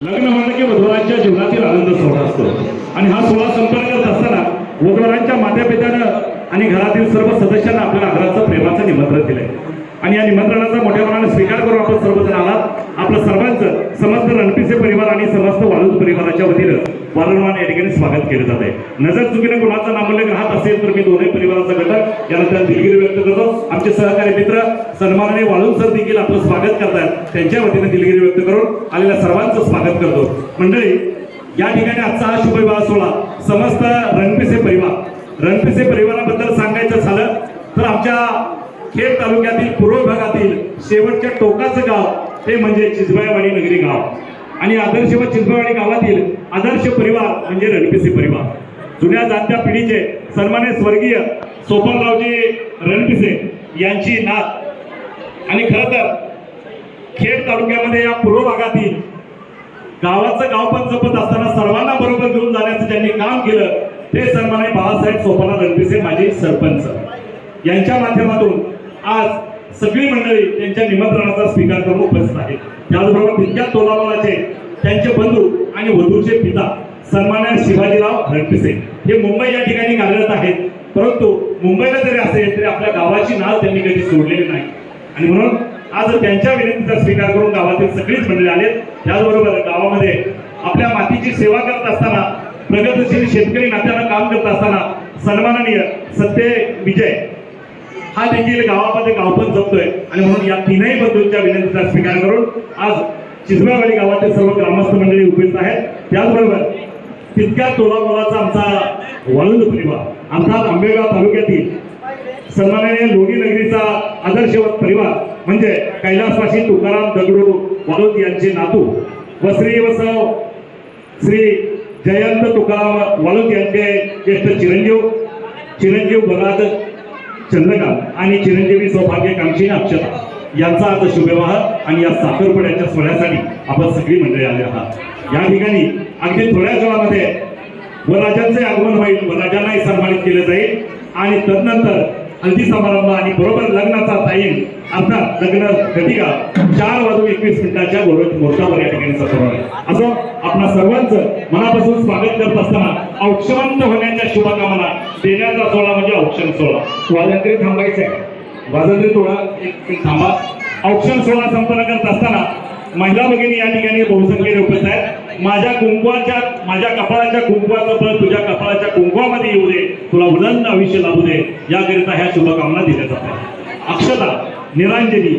लग्न म्हणलं की वधुरांच्या जीवनातील आनंद सोहळा असतो. आणि हा सोहळा संपन्न करत असताना वधूवरांच्या मातापित्यानं आणि घरातील सर्व सदस्यांना आपल्या आदराचं प्रेमाचं निमंत्रण दिलंय. आणि या निमंत्रणाचा मोठ्या प्रमाणात स्वीकार करून आपण सर्वजण आला आपलं सर्वांचं समस्त रणपिसे परिवार आणि समस्त वाळूज परिवाराच्या वतीनं वारंवार या ठिकाणी स्वागत केलं जात आहे. नजर चुकीने कोणाचा नामोल्लेख राहत असेल तर मी दोन्ही परिवाराचा घटक याला त्या दिलगिरी व्यक्त करतो. आमचे सहकारी मित्र सन्मानाने वाळून सर देखील आपलं स्वागत करतात त्यांच्या वतीने दिलगिरी व्यक्त करून आलेल्या सर्वांचं स्वागत करतो. मंडळी या ठिकाणी आजचा हा शुभ विवाह सोहळा समस्त रणपिसे परिवार रणपिसे परिवाराबद्दल सांगायचं झालं तर आमच्या खेड तालुक्यातील पूर्व भागातील शेवटच्या टोकाचं गाव ते म्हणजे चिजबायवाडी नगरी गाव. आणि आदर्श व चिंचवाडी गावातील आदर्श परिवार म्हणजे रणपिसे परिवार. जुन्या जाणत्या पिढीचे सन्मान्य स्वर्गीय सोपनरावजी रणपिसे यांची नात. आणि खरं तर खेड तालुक्यामध्ये या पूर्व भागातील गावाचं गाव पण जपत असताना सर्वांना बरोबर घेऊन जाण्याचं त्यांनी काम केलं ते सन्मान्य बाळासाहेब सोपाना रणपिसे माझे सरपंच. यांच्या माध्यमातून आज सगळी मंडळी त्यांच्या निमंत्रणाचा स्वीकार करून उपस्थित आहेत. त्याचबरोबर तितक्याच तोलावाचे त्यांचे बंधू आणि वधूचे पिता सन्मान्य शिवाजीराव हरपिसे हे मुंबई या ठिकाणी कार्यरत आहेत. परंतु मुंबईला जरी असेल तरी आपल्या गावाची नाव त्यांनी कधी सोडलेली नाही. आणि म्हणून आज त्यांच्या विनंतीचा स्वीकार करून गावातील सगळीच मंडळी आलेत. त्याचबरोबर गावामध्ये आपल्या मातीची सेवा करत असताना प्रगतशील शेतकरी नात्यानं काम करत असताना सन्माननीय सत्य विजय हा देखील गावामध्ये गाव पण जपतोय. आणि म्हणून या तीनही बंधूंच्या विनंतीचा स्वीकार करून आज चिजबावाडी गावातील सर्व ग्रामस्थ मंडळी उपस्थित आहेत. त्याचबरोबर तितक्या तोलामोलाचा आमचा वाळूंज परिवार अर्थात आंबेगाव तालुक्यातील सन्माननीय लोणी नगरीचा आदर्शवत परिवार म्हणजे कैलासवासी तुकाराम दगडू वाळूज यांचे नातू व श्री वसव श्री जयंत तुकाराम वाळूज यांचे ज्येष्ठ चिरंजीव चिरंजीव भगात चंद्रकांत आणि चिरंजीवी सौभाग्य कामची अक्षता यांचा आज शुभविवाह आणि या साखरपुड्याच्या सोहळ्यासाठी आपण सगळी मंडळी आले आहात. या ठिकाणी अगदी थोड्याच वेळामध्ये वराजांचे आगमन होईल. वराजांनाही सन्मानित केलं जाईल. आणि तदनंतर हल्दी समारंभ आणि बरोबर लग्नाचा टाईम अर्थात लग्न घटिका. चार वाजून एकवीस मिनिटाच्या बरोबर मोर्चावर या ठिकाणी सफर असं आपणा सर्वांचं मनापासून स्वागत करत असताना औक्षवंत होण्याच्या शुभकामना देण्याचा सोहळा म्हणजे औक्षण सोहळा. वाजंत्री थांबायचं आहे वाजंत्री सोहळा एक एक थांबा. औक्षण सोहळा संपन्न करत असताना महिला भगिनी या ठिकाणी बहुसंख्येने उपस्थित आहेत. माझ्या कुंकवाच्या माझ्या कपाळाच्या कुंकवाचं फळ तुझ्या कपाळाच्या कुंकवामध्ये येऊ दे. तुला उदंड आयुष्य लाभू दे. याकरिता ह्या शुभकामना दिल्या जातात. अक्षता निरांजली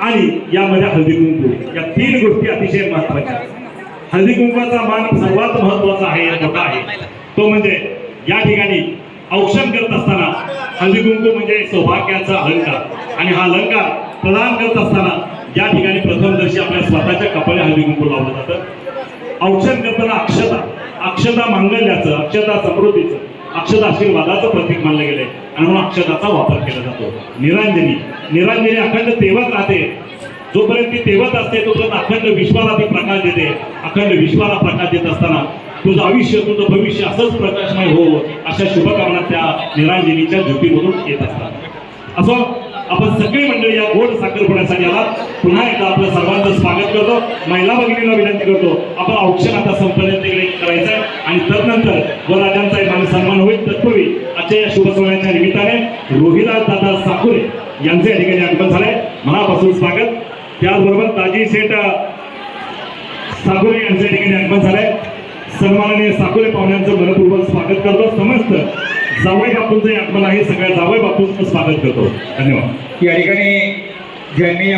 आणि यामध्ये हळदी कुंकू. या तीन गोष्टी अतिशय महत्त्वाच्या हळदी कुंकवाचा मान सर्वात महत्त्वाचा आहे मोठा आहे. तो म्हणजे या ठिकाणी औक्षण करत असताना हळदी कुंकू म्हणजे सौभाग्याचा अलंकार. आणि हा अलंकार प्रदान करत असताना या ठिकाणी प्रथमदर्शी आपल्या स्वतःच्या कपाळी हळदी कुंकू लावलं जातं. औक्षण करताना अक्षता. अक्षता मांगल्याचं अक्षता समृद्धीचं अक्षता आशीर्वादाचं प्रतीक मानलं गेलंय. आणि म्हणून अक्षताचा वापर केला जातो. निरांजनी. निरांजनी अखंड तेवत राहते. जोपर्यंत ती तेवत असते तोपर्यंत अखंड विश्वाला ती प्रकाश देते. अखंड विश्वाला प्रकाश देत असताना तुझं आयुष्य तुझं भविष्य असंच प्रकाशमय हो अशा शुभकामना त्या निरांजनीच्या ज्योतीमधून येत असतात. असं आपण सगळी मंडळी या गोड साखरपुड्यासाठी आला पुन्हा एकदा आपलं सर्वांचं स्वागत करतो. महिला भगिनीला विनंती करतो आपण औक्षण आता संपन्न तिकडे करायचं आहे. आणि तदनंतर व राजांचा एक मान सन्मान होईल. तत्पूर्वी आजच्या या शुभ सोहळ्याच्या निमित्ताने रोहिदास दादा साकुरे यांचे या ठिकाणी आगमन झालंय. मनापासून स्वागत. त्याचबरोबर ताजी शेठ साकुरे यांच्या ठिकाणी आगमन झालंय. सन्माननीय साकुरे पाहुण्यांचं मनपूर्वक स्वागत करतो. समस्त जावई बापूंचं आगमन हे सगळ्या जावई बापूंचं स्वागत करतो. धन्यवाद. या ठिकाणी ज्यांनी